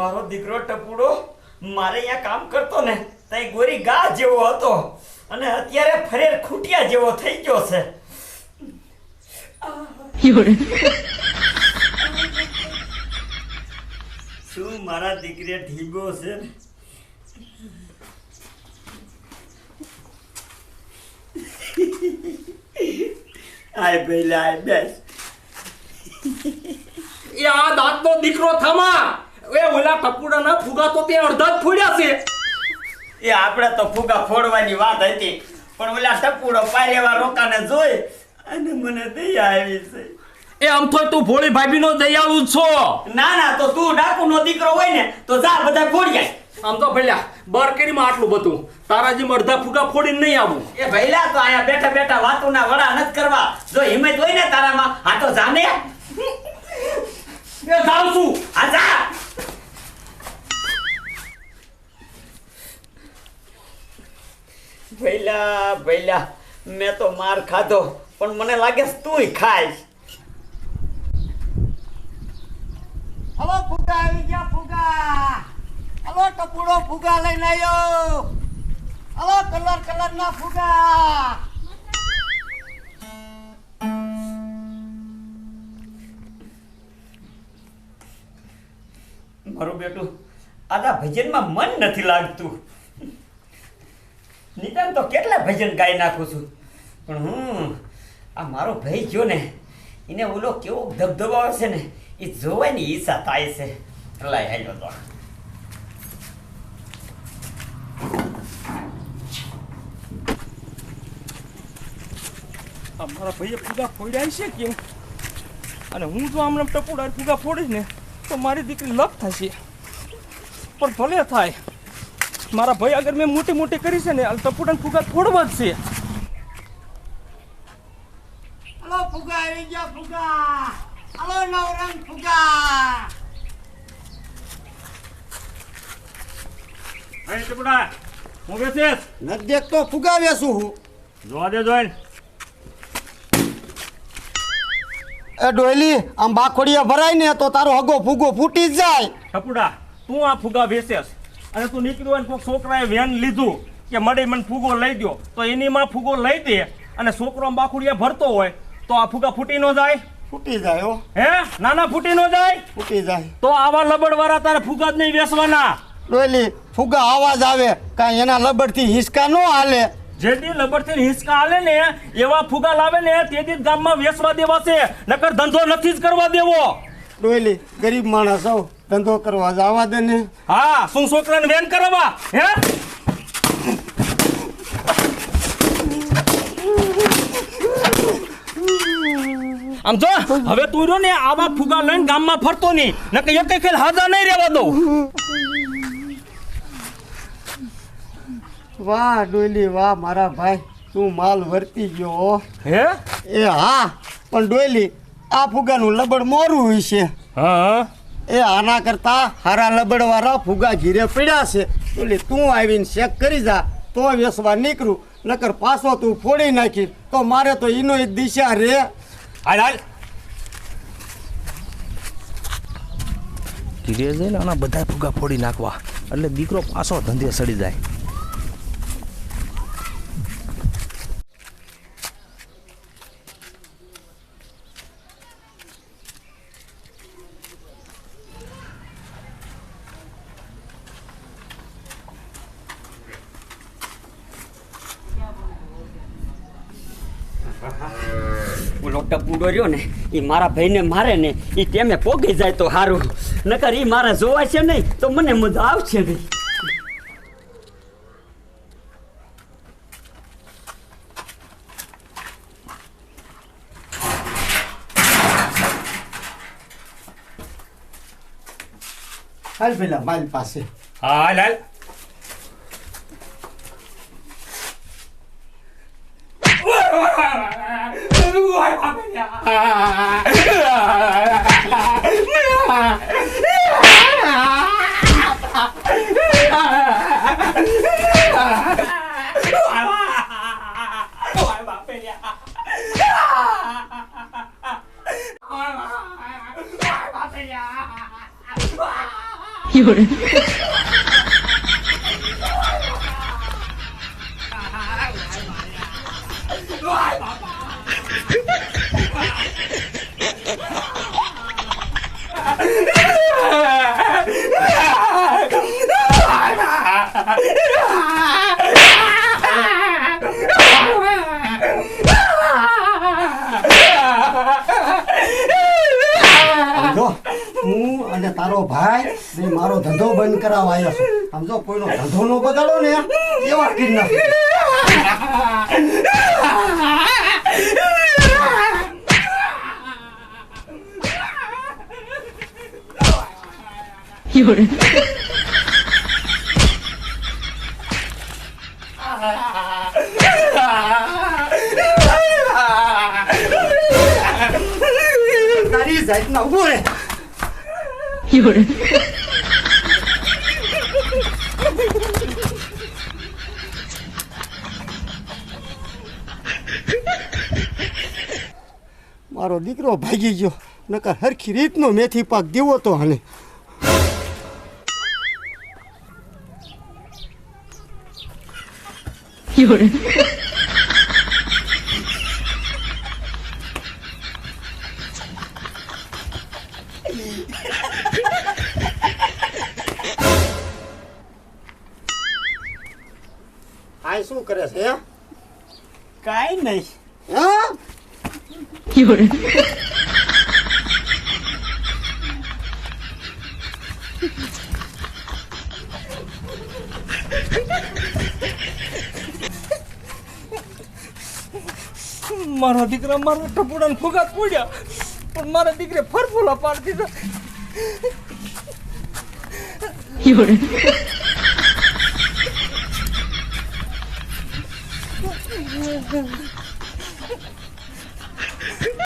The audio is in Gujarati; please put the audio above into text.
મારો દીકરો ટપુડો મારે અહીંયા કામ કરતો ને તઈ ગોરી ગા જેવો હતો. અને અત્યારે ફરેર ખૂટિયા જેવો થઈ ગયો છે. શું મારા દીકરે ઢીંગો છે ને? આય પેલા લાય બેસ. એ આ દાંતનો દીકરો થમા. એ ઓલા ટપુડાના ફુગા તો તે અડધા જ ફોડ્યા છે. એ આપણે તો ફુગા ફોડવાની વાત હતી પણ ઓલા ટપુડો પારેવા રોકાને જોઈ અને મને દયા આવી છે. એ આમ તો તું ભોળી ભાભીનો દયાળુ છો. ના ના તો તું ડાકુનો દીકરો હોય ને તો જા બધા ફોડી આમ તો ભલ્યા બાર કરીમાં આટલું બધું. તારા જેમ અડધા ફુગા ફોડીને નહીં આવું. એ ભૈલા તો અહીંયા બેઠા બેઠા વાતુના વડા નથી કરવા. જો હિંમત હોય ને તારામાં આ તો જાને. એ જાઉં છું. ભઈલા ભૈલા મેં તો માર ખાધો પણ મને લાગે તું ખાઈશ. હલો ફુગા આવી ગયા ફુગા. હલો ટપુડો ફુગા લઈને આવ્યો હલો કલર કલર ના ફુગા. મારું બેટું આદા ભજનમાં મન નથી લાગતું. નિદાન તો કેટલા ભજન ગાઈ નાખું છું. પણ હું, આ મારો ભાઈ જો ને? એને ઓલો કેવો ધબધબો આવે છે ને, એ જોવાની ઈચ્છા થાય છે. લાય આવ્યો તો. મારા ભાઈએ ફુગા ફોડ્યા છે કેમ અને હું જો આમને ટપોડા ફુગા ફોડીશ ને, તો મારી દીકરી લપ થશે. પણ ભલે થાય. મારા ભાઈ અગર મેં મોટી મોટી કરી છે ને ટપુડા ફુગા ફોડવા જ છે. હલો ફુગા આવી ગયા ફુગા. હલો નવરંગ ફુગા. અરે ટપુડા હું બેસીશ? નથી દેખતો ફુગા વેસું હું. જોવા દે જોઈને. એ ડોયલી આમ બાખોડીએ ભરાય ને તો તારો હગો ફુગો ફૂટી જાય. ટપુડા તું આ ફુગા વેચેસ અને તું નીકળ્યો અને ને કોઈક છોકરાએ વેન લીધું કે મળી મને ફૂગો લઈ દો તો એની માં ફૂગો લઈ દે અને છોકરો બાખુડિયા ભરતો હોય તો આ ફૂગા ફૂટી ન જાય? ફૂટી જાય હો. હે? નાના ફૂટી ન જાય? ફૂટી જાય. તો આવા લબડ વાળા તારે ફૂગા જ નહીં વેસવાના. ડોલી ફૂગા અવાજ આવે કાંઈ એના લબડથી હિસકા ન હાલે. જે દી લબડથી હિંચકા હાલે ને એવા ફૂગા લાવે ને તે દી ગામમાં દેવા છે નકર ધંધો નથી જ કરવા દેવો. ડોયલી ગરીબ માણસ સૌ ધંધો કરવા જવા દે ને. હા શું છોકરાને વેન કરવા હે? આમ જો હવે તું રહ્યો ને આવા ફુગા લઈને ગામમાં ફરતો નહીં. નકે એક ખેલ હાજા નહીં રહેવા દઉં. વાહ ડોયલી વાહ મારા ભાઈ તું માલ વર્તી ગયો હે? એ હા પણ ડોયલી આ ફુગાનું લબડ મોરું હોય છે. હા. એ આના કરતા હારા લબડ વાળા ફુગા ઘીરે પડ્યા છે. એટલે તું આવીને ચેક કરી જા તો વેસવા નીકળું. નકર પાછો તું ફોડી નાખી તો મારે તો એનો એ દિશા રે. હાલ હાલ. ઘીરે જઈને આના બધા ફુગા ફોડી નાખવા. એટલે દીકરો પાછો ધંધે સડી જાય. ઓલો ટપુડો રહ્યો ને એ મારા ભાઈને મારે ને એ તેમે પોગી જાય તો સારું નકર એ મારે જોવા છે નહીં તો મને મજા આવશે નહીં. હાલ પેલા મારી પાસે. હાલ હાલ. 有人。来吧！હું અને તારો ભાઈ બે મારો ધંધો બંધ કરાવવા આવ્યો છું સમજો કોઈનો ધંધો નો બગાડો ને, એવા કરી તારી જાતના ઊભો રે મારો દીકરો ભાગી ગયો નકર હરખી રીતનો મેથી પાક દેવો તો હને આ શું કરે છે હે? કાંઈ નહીં હા મારા દીકરા મારા ટપુડાને ફુગા પૂડ્યા પણ મારા દીકરે ફરફોલા પાડી દીધા.